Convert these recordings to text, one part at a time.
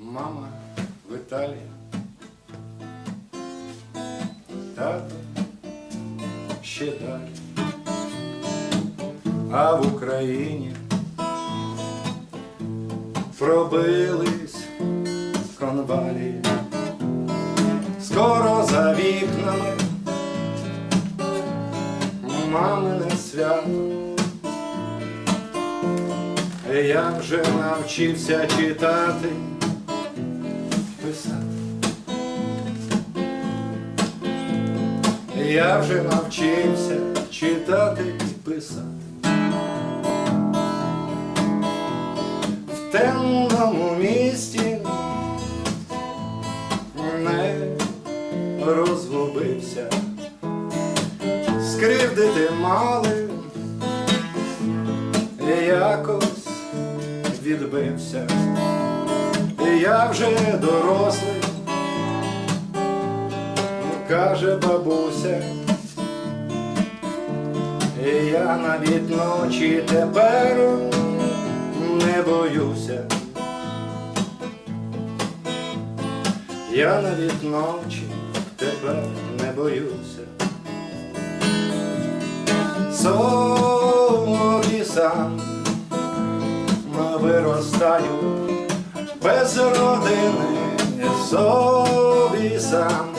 Мама в Італії, тато ще далі, а в Україні пробились конвалії, скоро за вікнами мамине свято. Я вже навчився читати, Я вже навчився читати і писати. В темному місті не розгубився, скривдити мали, якось відбився. Я вже дорослий, каже бабуся, я навіть ночі тепер не боюся. Я навіть ночі тепер не боюся. Собі сам виростаю без родини, собі сам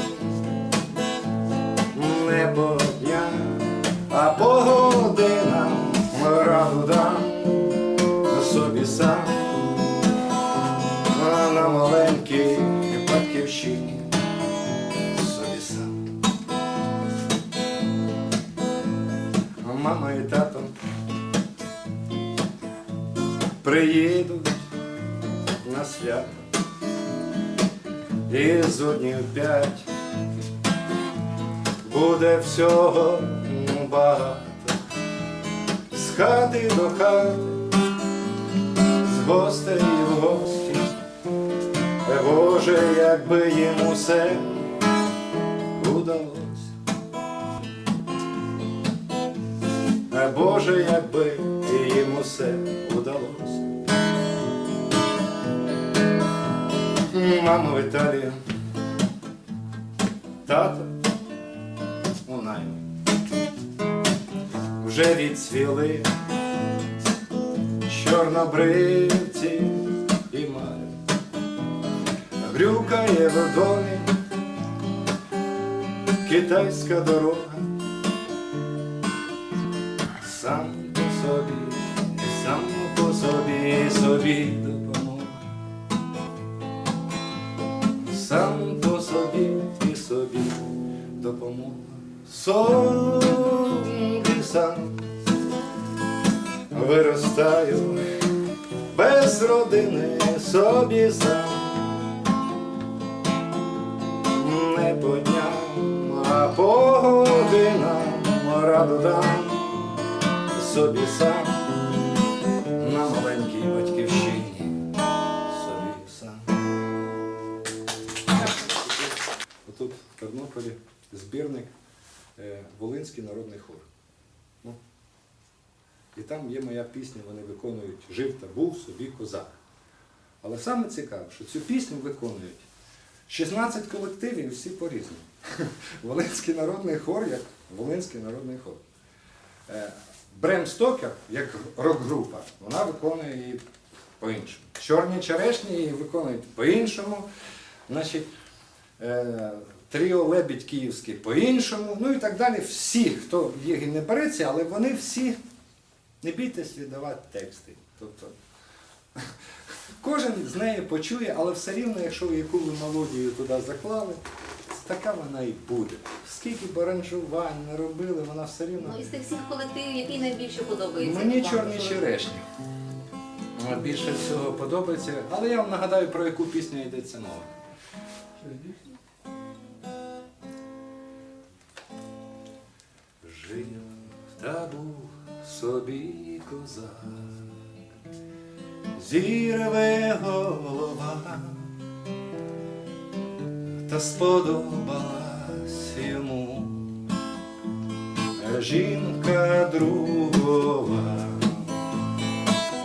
приїдуть на свято і з одніх п'ять буде всього багато з хати до хати, з гостей в гості. Боже, якби їм усе удалось. Боже, якби їм усе удалось. Мама в Італії, тато у наймі. Вже відсвіли чорнобривці і мари. Грюкає в домі китайська дорога. Сам по собі, сам по собі, собі допомога. Сам по собі і собі допомога. Собі сам виростаю без родини собі сам. Не по дням, а по годинам раду дам собі сам на маленькій батьківщині собі сам. Отут в Тернополі збірник е, Волинський народний хор. Ну, і там є моя пісня, вони виконують Жив та був собі козак. Але саме цікаве, що цю пісню виконують 16 колективів, і всі по-різному. Волинський народний хор, як Волинський народний хор. Брем Стокер, як рок-група, вона виконує її по-іншому. Чорні черешні її виконують по-іншому. Значить, е, Тріо Лебідь Київський по-іншому, ну і так далі. Всі, хто їх і не береться, але вони всі не бійтесь віддавати тексти. Тобто кожен з неї почує, але все рівно, якщо ви яку ви мелодію туди заклали, така вона і буде. Скільки б аранжувань не робили, вона все рівно. Ну, із тих всіх колективів, який найбільше подобається? Мені вам? чорні черешні. Більше всього подобається. Але я вам нагадаю, про яку пісню йдеться мова. Жив та був собі козак, зірве голова, та сподобалась йому. Жінка другова,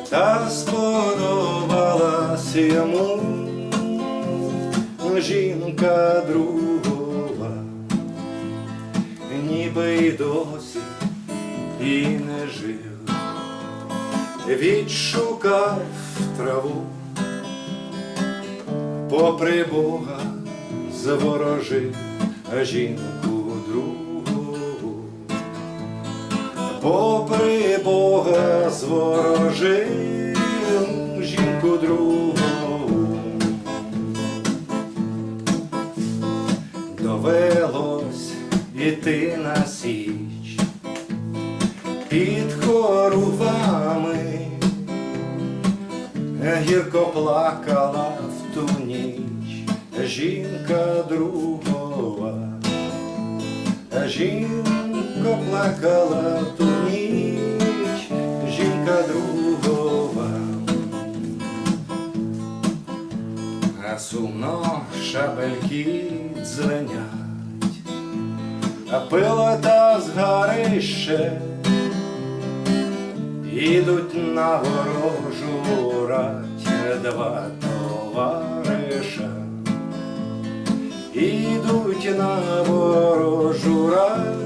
та сподобалась йому. Жінка другова, ніби й досі і не жив, відшукав траву, попри Бога заворожив жінку другу, попри Бога зворожив жінку другу. Довелось іти на січ під хорувами, гірко плакала в ту ніч жінка другова, жінка плакала ту ніч, жінка другова. А сумно шабельки дзвенять, а пила та згарище ідуть на ворожу рать два товариша, ідуть на ворожу рать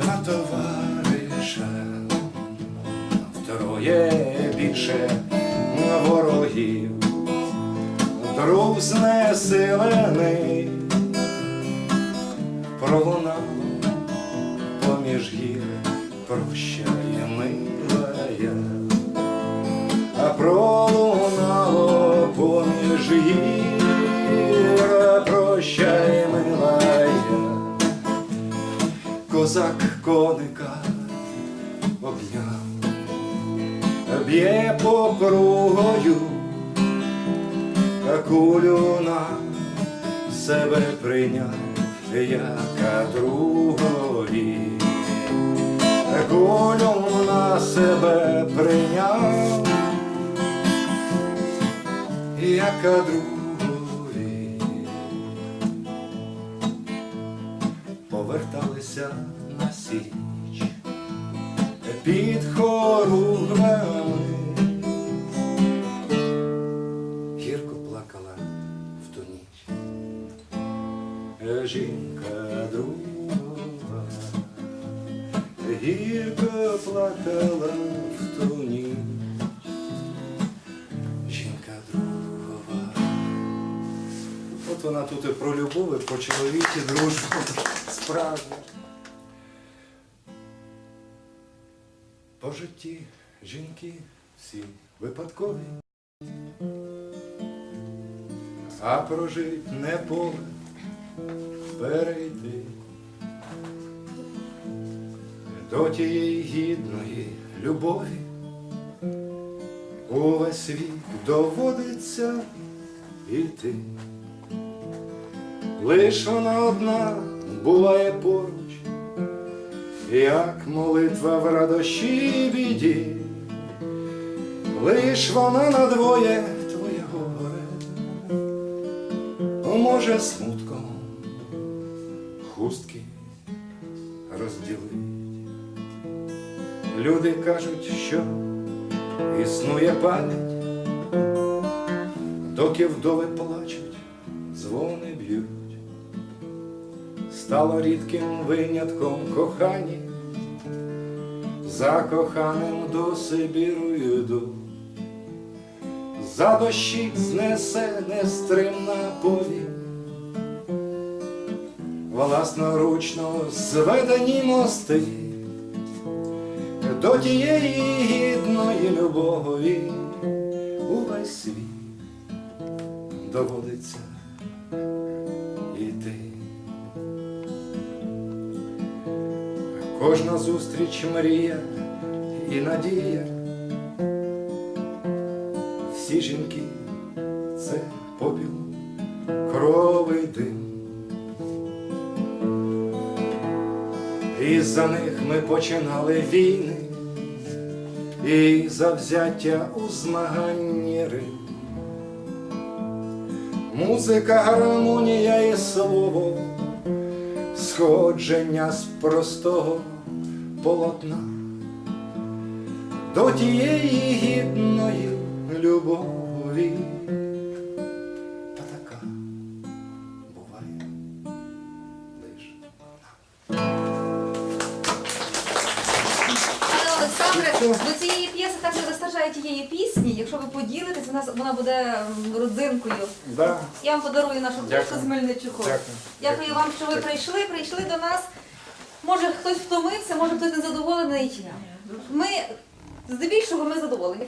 два товариша, втроє більше ворогів, друг знесилений, пролунало поміж гір, прощає милая, а пролунало поміж гір, прощає милая, козак коника обняв б'є по кругою, а кулю на себе прийняв, яка другові, кулю на себе прийняв, яка другові. Поверталися на січ під хоругвами. Гірко плакала в ту ніч. Е, Жінка друга, гірко плакала в ту ніч. Вона тут і про любов, і про чоловічі дружбу справді. По житті жінки всі випадкові, а прожить не поле перейти до тієї гідної любові. Увесь вік доводиться іти. Лиш вона одна буває поруч, як молитва в радощі біді, лиш вона надвоє твоє горе, може смутком хустки розділить. Люди кажуть, що існує пам'ять, доки вдови плачуть, дзвони. Стало рідким винятком кохані, за коханим до Сибіру йду, за дощі знесе нестримна повінь, власноручно зведені мости до тієї гідної любові увесь світ доводиться Кожна зустріч мрія і надія. Всі жінки це попіл, кров і дим. І за них ми починали війни, і завзяття у змаганні рим. Музика, гармонія і слово, сходження з простого полотна до тієї гідної любові. Та така буває лиш. Пане до цієї п'єси так не вистачає тієї пісні. Якщо ви поділитесь, вона, вона буде родинкою. Да. Я вам подарую нашу трошку з Мельничуком. Дякую. Дякую вам, що ви прийшли, прийшли до нас. Може хтось втомився, може хтось незадоволений. Ми здебільшого ми задоволені.